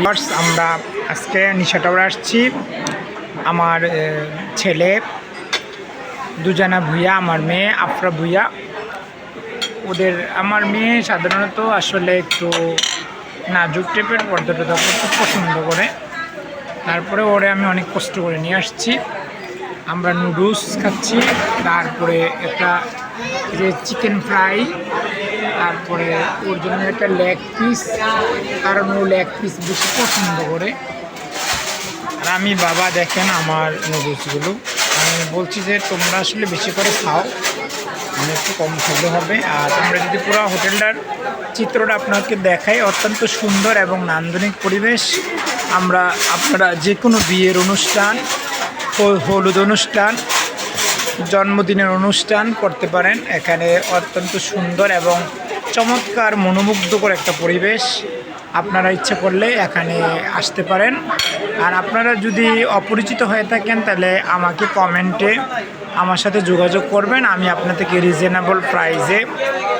Viewers, আমরা আজকে নিশা টাওয়ারে আসছি। আমার ছেলে দুজানা ভুইয়া আমার মেয়ে আফরা ভুইয়া। ওদের আমার মেয়ে সাধারণত আসলে একটু নাজুক টাইপের পর্যটক খুব পছন্দ করে। তারপরে ওরে আমি অনেক কষ্ট করে নিয়ে আসছি। আমরা নুডলস খাচ্ছি তারপরে একটা যে চিকেন ফ্রাই তারপরে ওর জন্য একটা লেগ পিস কারণ ও লেগ পিস বেশি পছন্দ করে। আর আমি বাবা দেখেন আমার নুডলসগুলো আমি বলছি যে, তোমরা আসলে বেশি করে খাও আমি একটু কম খেলে হবে। আর আমরা যদি পুরো হোটেলটার চিত্রটা আপনাকে দেখাই, অত্যন্ত সুন্দর এবং নান্দনিক পরিবেশ। আমরা আপনারা যে কোনো বিয়ের অনুষ্ঠান হলুদ অনুষ্ঠান, জন্মদিনের অনুষ্ঠান করতে পারেন। এখানে অত্যন্ত সুন্দর এবং চমৎকার, মনোমুগ্ধকর একটা পরিবেশ আপনারা ইচ্ছে করলে এখানে আসতে পারেন। আর আপনারা যদি অপরিচিত হয়ে থাকেন, তাহলে আমাকে কমেন্টে আমার সাথে যোগাযোগ করবেন। আমি আপনাদেরকে রিজনেবল প্রাইসে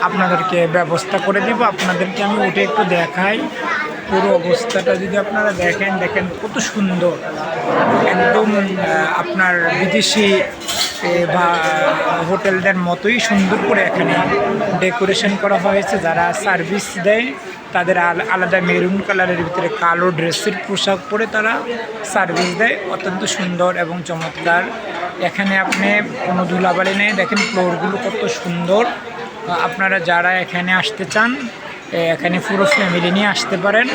আপনাদেরকে ব্যবস্থা করে দিব। আপনাদেরকে আমি উঠে একটু দেখাই। পুরো অবস্থাটা যদি আপনারা দেখেন দেখেন কত সুন্দর। একদম আপনার বিদেশি হোটেলদের মতোই সুন্দর করে এখানে ডেকোরেশন করা হয়েছে। যারা সার্ভিস দেয়, তাদের আল- আলাদা মেরুন কালারের ভিতরে কালো ড্রেসের পোশাক পরে তারা সার্ভিস দেয়। অত্যন্ত সুন্দর এবং চমৎকার। এখানে আপনি কোনো ধুলাবালি নেই। দেখেন ফ্লোরগুলো কত সুন্দর। আপনারা যারা এখানে আসতে চান এখানে পুরো ফ্যামিলি নিয়ে আসতে পারেন।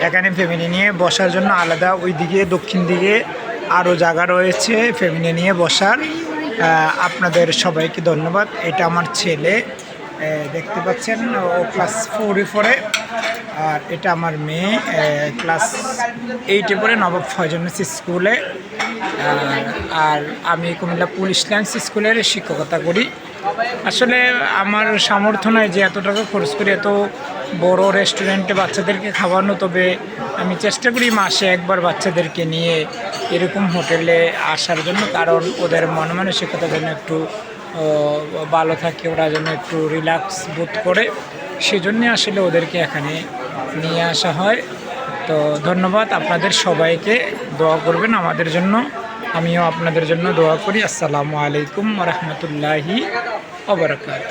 এখানে ফ্যামিলি নিয়ে বসার জন্য আলাদা ওই দিকে, দক্ষিণ দিকে আরও জায়গা রয়েছে ফ্যামিলি নিয়ে বসার। আপনাদের সবাইকে ধন্যবাদ। এটা আমার ছেলে দেখতে পাচ্ছেন, ও ক্লাস ফোরে পড়ে। আর এটা আমার মেয়ে ক্লাস এইটে পরে নবাব ফয়জনেস স্কুলে। আর- আর আমি কুমিল্লা পুলিশ লাইন্স স্কুলের শিক্ষকতা করি। আসলে আমার সামর্থ্য নয় যে এত টাকা খরচ করে এত বড় রেস্টুরেন্টে বাচ্চাদেরকে খাওয়ানো, তবে আমি চেষ্টা করি মাসে একবার বাচ্চাদেরকে নিয়ে এরকম হোটেলে আসার জন্য, কারণ ওদের মন মানসিকতা যেন একটু ভালো থাকে, ওরা যেন একটু রিল্যাক্স বোধ করে। সেজন্যে আসলে ওদেরকে এখানে নিয়ে আসা হয়। তো ধন্যবাদ আপনাদের সবাইকে দোয়া করবেন আমাদের জন্য। আমিও আপনাদের জন্য দোয়া করি। আসসালামু আলাইকুম রহমতুল্লাহি অবরাকাত